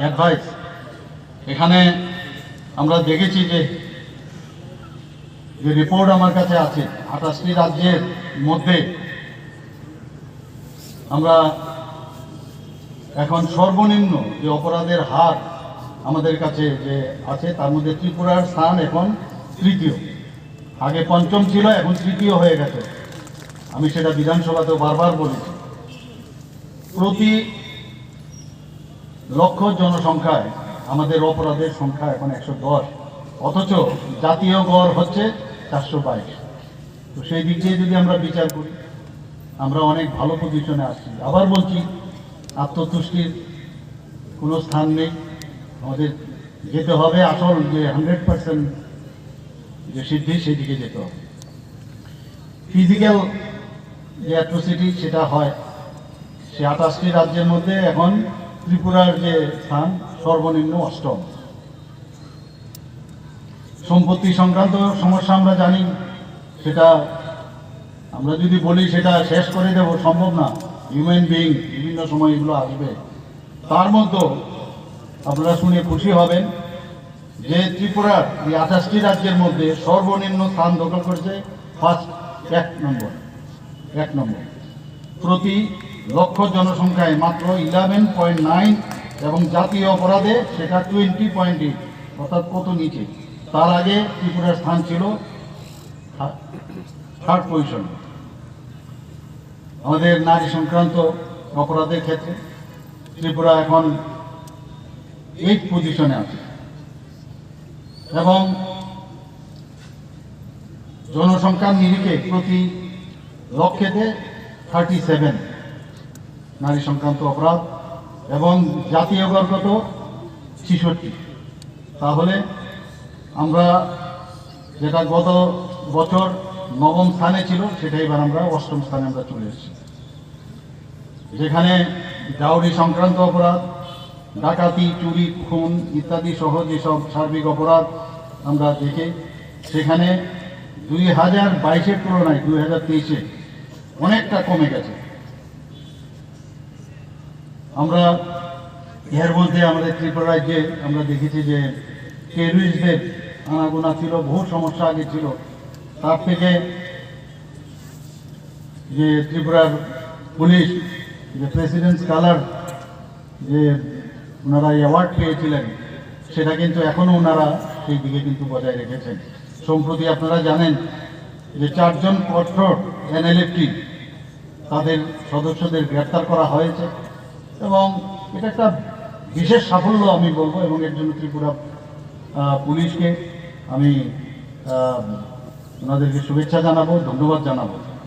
Advice এখানে আমরা দেখেছি যে যে রিপোর্ট আমার কাছে আছে, আঠাশটি রাজ্যের মধ্যে আমরা এখন সর্বনিম্ন যে অপরাধের হার আমাদের কাছে যে আছে, তার মধ্যে ত্রিপুরার স্থান এখন তৃতীয়। আগে পঞ্চম ছিল, এখন তৃতীয় হয়ে গেছে। আমি সেটা বিধানসভাতেও বারবার বলেছি। প্রতি লক্ষ জনসংখ্যায়, আমাদের অপরাধের সংখ্যা এখন একশো দশ। অথচ জাতীয় গড় হচ্ছে চারশো বাইশ। তো সেই দিক দিয়ে যদি আমরা বিচার করি, আমরা অনেক ভালো পজিশনে আসছি আবার বলছি, আত্মতুষ্টির কোনো স্থান নেই। আমাদের যেতে হবে আসল যে হান্ড্রেড পার্সেন্ট যে সিদ্ধি সেই দিকে যেতে হবে। ফিজিক্যাল যে অ্যাট্রোসিটি সেটা হয়। সে আঠাশটি রাজ্যের মধ্যে এখন ত্রিপুরার যে স্থান, সর্বনিম্ন অষ্টম। সম্পত্তি সংক্রান্ত সমস্যা আমরা জানি, সেটা আমরা যদি বলি সেটা শেষ করে দেব, সম্ভব না। হিউম্যান বিইং বিভিন্ন সময় এগুলো আসবে। তার মধ্যে আপনারা শুনে খুশি হবেন যে ত্রিপুরার এই আঠাশটি রাজ্যের মধ্যে সর্বনিম্ন স্থান দখল করেছে ফার্স্ট এক নম্বর এক নম্বর। প্রতি লক্ষ জনসংখ্যায় মাত্র ইলেভেন পয়েন্ট নাইন এবং জাতীয় অপরাধে সেটা টোয়েন্টি পয়েন্ট এইট অর্থাৎ কত নিচে। তার আগে ত্রিপুরার স্থান ছিল থার্ড পজিশন আমাদের নারী সংক্রান্ত অপরাধের ক্ষেত্রে ত্রিপুরা এখন এইট পজিশনে আছে। এবং জনসংখ্যার নিরিখে প্রতি লক্ষেতে থার্টি সেভেন নারী সংক্রান্ত অপরাধ এবং জাতীয় গর্গত ছিষট্টি। তাহলে আমরা যেটা গত বছর নবম স্থানে ছিল, সেটা এবার আমরা অষ্টম স্থানে আমরা চলে এসেছি। যেখানে ডাউরি সংক্রান্ত অপরাধ, ডাকাতি, চুরি, খুন ইত্যাদি সহ যেসব সার্বিক অপরাধ আমরা দেখে, সেখানে দুই হাজার বাইশের তুলনায়, দুই হাজার তেইশে অনেকটা কমে গেছে। আমরা এর মধ্যে আমাদের ত্রিপুরা রাজ্যে আমরা দেখেছি যে টেররিস্টদের আনাগোনা ছিল, বহু সমস্যা আগে ছিল। তার থেকে যে ত্রিপুরার পুলিশ, যে প্রেসিডেন্টস কালার যে ওনারা অ্যাওয়ার্ড পেয়েছিলেন, সেটা কিন্তু এখনও ওনারা সেই দিকে কিন্তু বজায় রেখেছেন। সম্প্রতি আপনারা জানেন যে চারজন কঠোর এনএলএফটি তাদের সদস্যদের গ্রেপ্তার করা হয়েছে। এবং এটা একটা বিশেষ সাফল্য আমি বলব এবং এর জন্য ত্রিপুরা পুলিশকে আমি ওনাদেরকে শুভেচ্ছা জানাব, ধন্যবাদ জানাব।